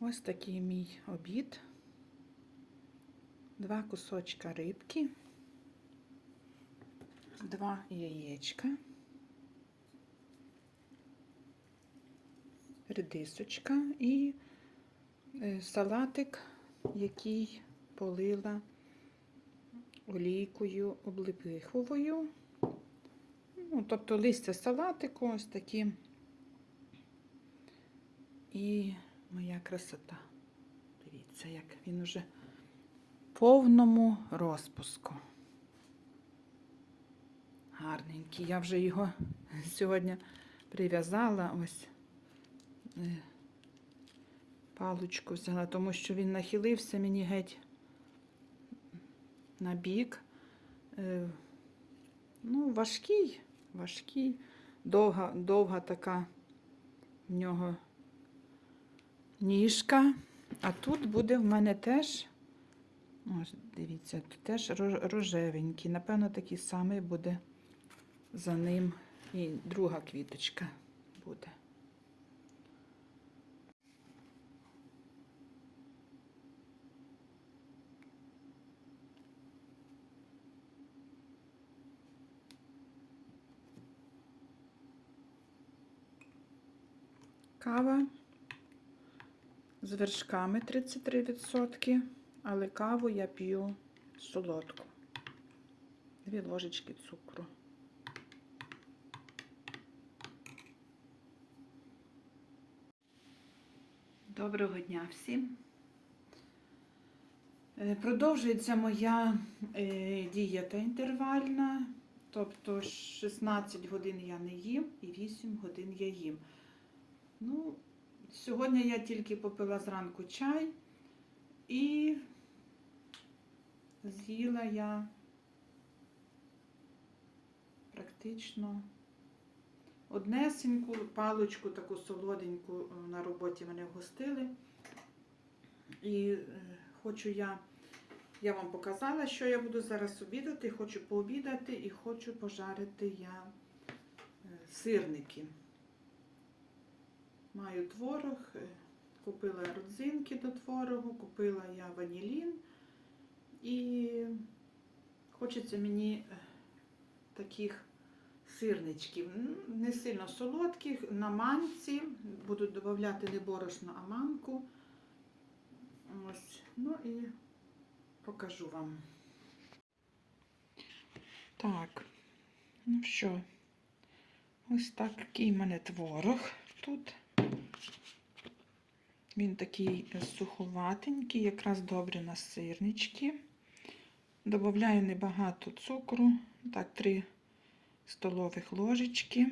Ось такий мій обід. Два кусочка рибки, два яєчка, редисочка і е, салатик, який полила олійкою облепиховою. Ну, тобто листя салатику ось такі. І моя красота. Дивіться, як він уже в повному розпуску. Гарненький. Я вже його сьогодні прив'язала ось е, паличку взяла, тому що він нахилився мені геть на бік. Е, Ну, важкий, важкий, довга, довга така в нього ніжка. А тут буде в мене теж, ось, дивіться, тут теж рожевенький. Напевно, такий самий буде за ним і друга квіточка буде. Кава з вершками 33%, але каву я п'ю солодку. Дві ложечки цукру. Доброго дня всім. Е, Продовжується моя е, дієта інтервальна, тобто 16 годин я не їм і 8 годин я їм. Ну, сьогодні я тільки попила зранку чай і з'їла я практично однесеньку паличку, таку солоденьку е, на роботі мене вгостили. І е, хочу я, я вам показала, що я буду зараз обідати. Хочу пообідати і хочу пожарити я е, сирники. Маю творог, е, купила родзинки до творогу, купила я ванілін. І хочеться мені е, таких сирничків, не сильно солодких, на манці. Буду додавати не борошно, а манку. Ось, ну і покажу вам. Так, ну що, ось такий в мене творог тут. Він такий суховатенький, якраз добре на сирнички. Добавляю небагато цукру, так, 3 столових ложечки.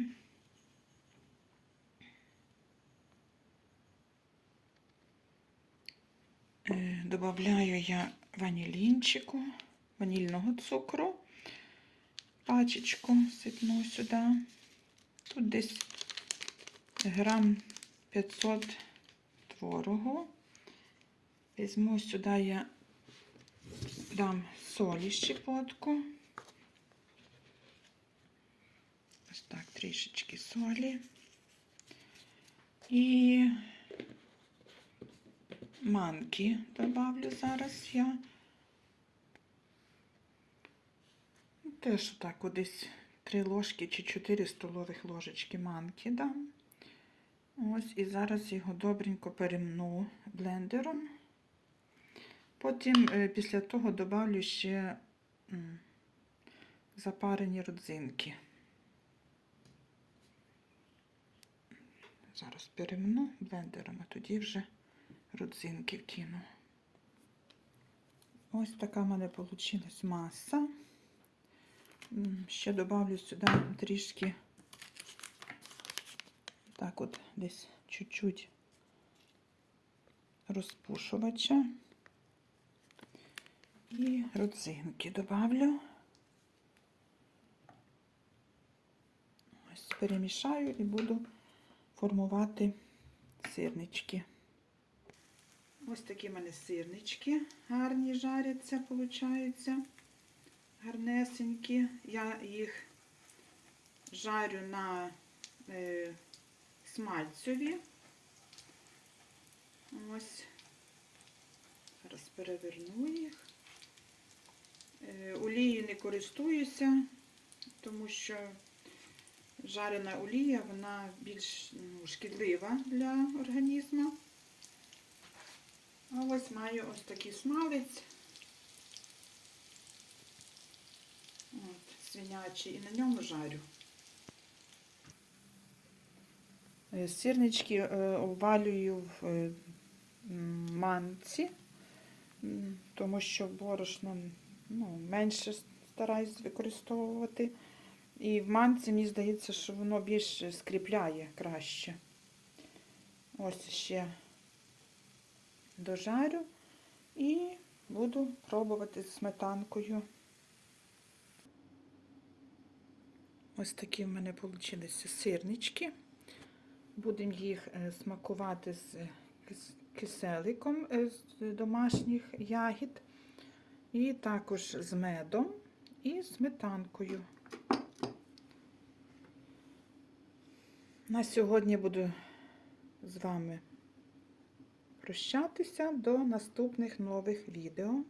Е, Добавляю я ванілінчику, ванільного цукру, пачечку сипну сюди. Тут десь грам 500 творогу. Візьму сюди я дам солі щепотку. Ось так, трішечки солі. І манки добавлю зараз я. Теж так десь 3 ложки чи 4 столових ложечки манки дам. Ось і зараз його добренько перемну блендером. Потім е, після того добавлю ще запарені родзинки. Зараз перемну блендером, а тоді вже родзинки вкину. Ось така в мене вийшла маса. Ще добавлю сюди трішки так от десь чуть-чуть розпушувача. І родзинки добавлю. Ось перемішаю і буду формувати сирнички. Ось такі в мене сирнички гарні жаряться, виходить. Гарнесенькі. Я їх жарю на е, смальцеві. Ось. Зараз переверну їх. Е, Олією не користуюся, тому що жарена олія, вона більш ну, шкідлива для організму. А ось маю ось такий смалець. От, свинячий, і на ньому жарю. Сирнички е, обвалюю в е, манці, тому що борошно ну, менше стараюсь використовувати. І в манці мені здається, що воно більш скріпляє краще. Ось ще дожарю і буду пробувати з сметанкою. Ось такі в мене вийшли сирнички. Будемо їх е, смакувати з киселиком е, з домашніх ягід. І також з медом і сметанкою. На сьогодні буду з вами прощатися до наступних нових відео.